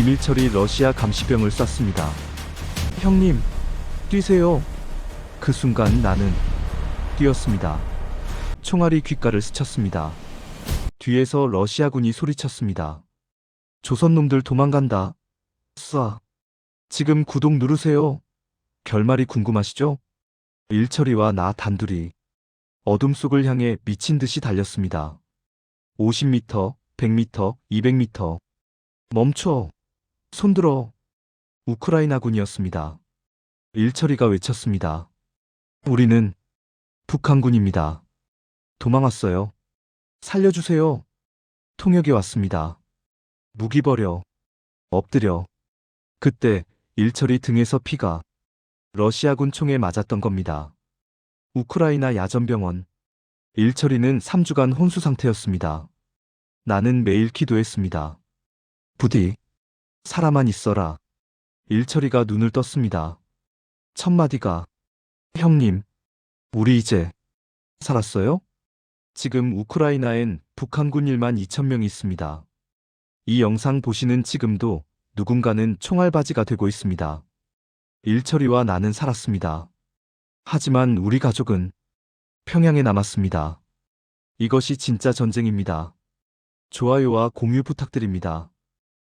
김일철이 러시아 감시병을 쐈습니다. 형님, 뛰세요. 그 순간 나는 뛰었습니다. 총알이 귓가를 스쳤습니다. 뒤에서 러시아군이 소리쳤습니다. 조선놈들 도망간다. 쏴. 지금 구독 누르세요. 결말이 궁금하시죠? 일철이와 나 단둘이 어둠 속을 향해 미친 듯이 달렸습니다. 50m, 100m, 200m. 멈춰. 손들어. 우크라이나군이었습니다. 일철이가 외쳤습니다. 우리는 북한군입니다. 도망왔어요. 살려주세요. 통역이 왔습니다. 무기 버려. 엎드려. 그때 일철이 등에서 피가 러시아군 총에 맞았던 겁니다. 우크라이나 야전병원. 일철이는 3주간 혼수 상태였습니다. 나는 매일 기도했습니다. 부디 살아만 있어라. 일철이가 눈을 떴습니다. 첫 마디가 형님, 우리 이제 살았어요? 지금 우크라이나엔 북한군 1만 2천 명이 있습니다. 이 영상 보시는 지금도 누군가는 총알바지가 되고 있습니다. 일철이와 나는 살았습니다. 하지만 우리 가족은 평양에 남았습니다. 이것이 진짜 전쟁입니다. 좋아요와 공유 부탁드립니다.